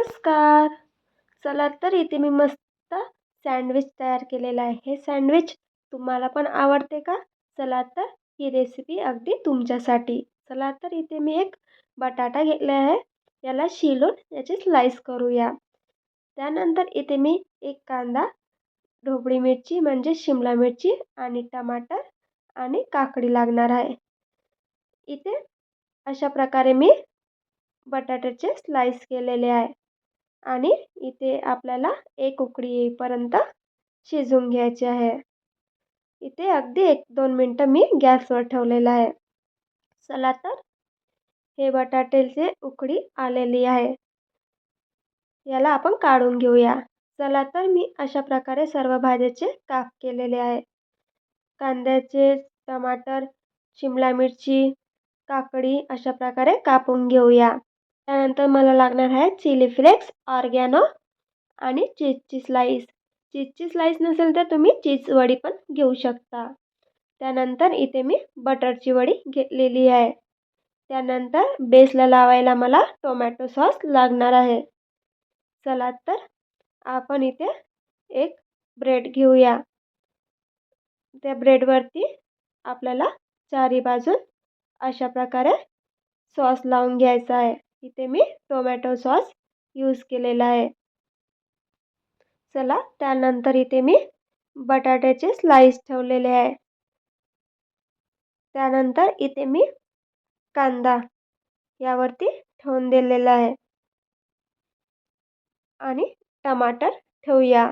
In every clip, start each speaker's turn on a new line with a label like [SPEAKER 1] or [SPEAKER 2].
[SPEAKER 1] नमस्कार. चला तर इथे मी मस्त सँडविच तयार केलेलं आहे. हे सँडविच तुम्हाला पण आवडते का? चला तर ही रेसिपी अगदी तुमच्यासाठी. चला तर इथे मी एक बटाटा घेतला आहे. याला शिलून याची स्लाईस करूया. त्यानंतर इथे मी एक कांदा ढोबळी मिरची म्हणजे शिमला मिरची आणि टमाटर आणि काकडी लागणार आहे. इथे अशा प्रकारे मी बटाट्याचे स्लाईस केलेले आहे. आणि इथे आपल्याला एक उकळी येईपर्यंत शिजवून घ्यायचे आहे. इथे अगदी एक दोन मिनटं मी गॅसवर ठेवलेलं आहे. चला तर हे बटाट्याचे उकळी आलेली आहे. याला आपण काढून घेऊया. चला तर मी अशा प्रकारे सर्व भाज्याचे काप केलेले आहे. कांद्याचे टमाटर शिमला मिरची काकडी अशा प्रकारे कापून घेऊया. त्यानंतर मला लागणार आहे चिली फ्लेक्स ऑर्गॅनो आणि चीजची स्लाईस चीजची स्लाईस नसेल तर तुम्ही चीज वडी पण घेऊ शकता. त्यानंतर इथे मी बटरची वडी घेतलेली आहे. त्यानंतर बेसला लावायला मला टोमॅटो सॉस लागणार आहे. चला तर आपण इथे एक ब्रेड घेऊया. त्या ब्रेडवरती आपल्याला चारी बाजून अशा प्रकारे सॉस लावून घ्यायचा आहे. इथे मी टोमॅटो सॉस यूज केलेला आहे. चला त्यानंतर इथे मी बटाट्याचे स्लाईस ठेवलेले आहे. त्यानंतर इथे मी कांदा यावरती ठेवून दिलेला आहे. आणि टमाटर ठेवूया.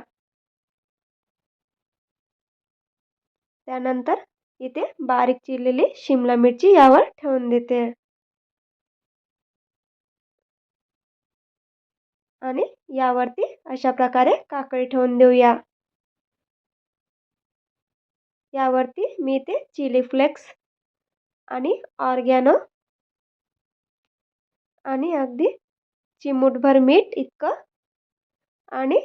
[SPEAKER 1] त्यानंतर इथे बारीक चिरलेली शिमला मिरची यावर ठेवून देते. आणि यावरती अशा प्रकारे काकडी ठेवून देऊया. यावरती मी ते चिली फ्लेक्स आणि ऑर्गॅनो आणि अगदी चिमूटभर मीठ इतकं आणि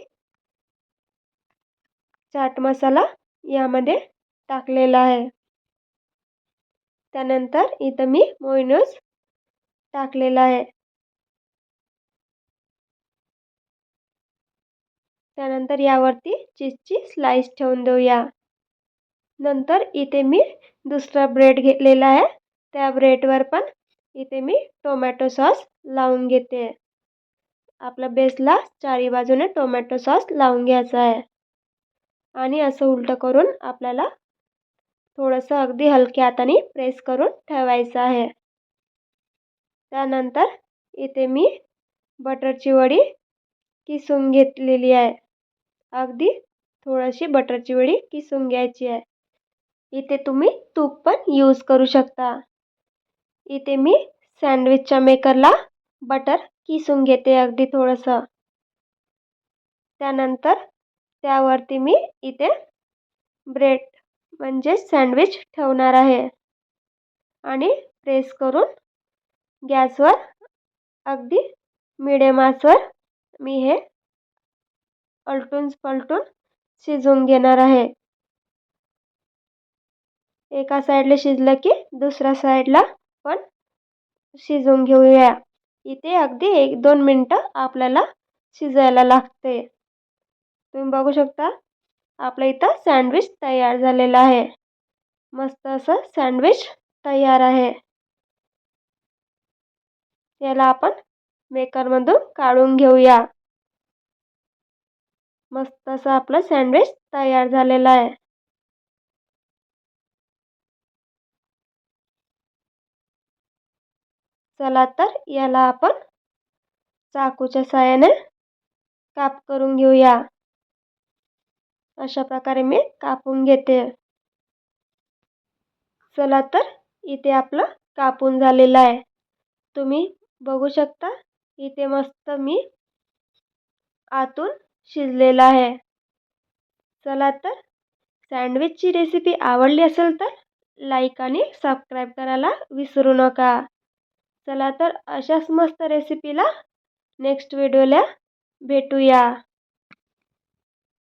[SPEAKER 1] चाट मसाला यामध्ये टाकलेला आहे. त्यानंतर इथं मी मोयनोस टाकलेला आहे. त्यानंतर यावरती चीजची स्लाईस ठेवून देऊया. नंतर इथे मी दुसरा ब्रेड घेतलेला आहे. त्या ब्रेडवर पण इथे मी टोमॅटो सॉस लावून घेते. आपल्या बेसला चारी बाजूने टोमॅटो सॉस लावून घ्यायचा आहे. आणि असं उलटं करून आपल्याला थोडंसं अगदी हलक्या हाताने प्रेस करून ठेवायचं आहे. त्यानंतर इथे मी बटरची वडी किसून घेतलेली आहे. अगदी थोडीशी बटरची वडी किसून घ्यायची आहे. इथे तुम्ही तूप पण यूज करू शकता. इथे मी सँडविचच्या मेकरला बटर किसून घेते अगदी थोडंसं. त्यानंतर त्यावरती मी इथे ब्रेड म्हणजे सँडविच ठेवणार आहे. आणि प्रेस करून गॅसवर अगदी मिडियम आचवर मी हे अलटून पलटून शिजवून घेणार आहे. एका साईडला शिजलं की दुसऱ्या साईडला पण शिजवून घेऊया. इथे अगदी एक दोन मिनटं आपल्याला शिजायला लागते. तुम्ही बघू शकता आपलं इथं सँडविच तयार झालेलं आहे. मस्त असं सँडविच तयार आहे. याला आपण मेकरमधून काढून घेऊया. मस्त असं आपलं सँडविच तयार झालेला आहे. चला तर याला आपण चाकूच्या सहाय्याने काप करून घेऊया. अशा प्रकारे मी कापून घेते. चला तर इथे आपलं कापून झालेलं आहे. तुम्ही बघू शकता इथे मस्त मी आतून शिजलेलं आहे. चला तर सँडविचची रेसिपी आवडली असेल तर लाईक आणि सबस्क्राईब करायला विसरू नका. चला तर अशाच मस्त रेसिपीला नेक्स्ट व्हिडिओला भेटूया.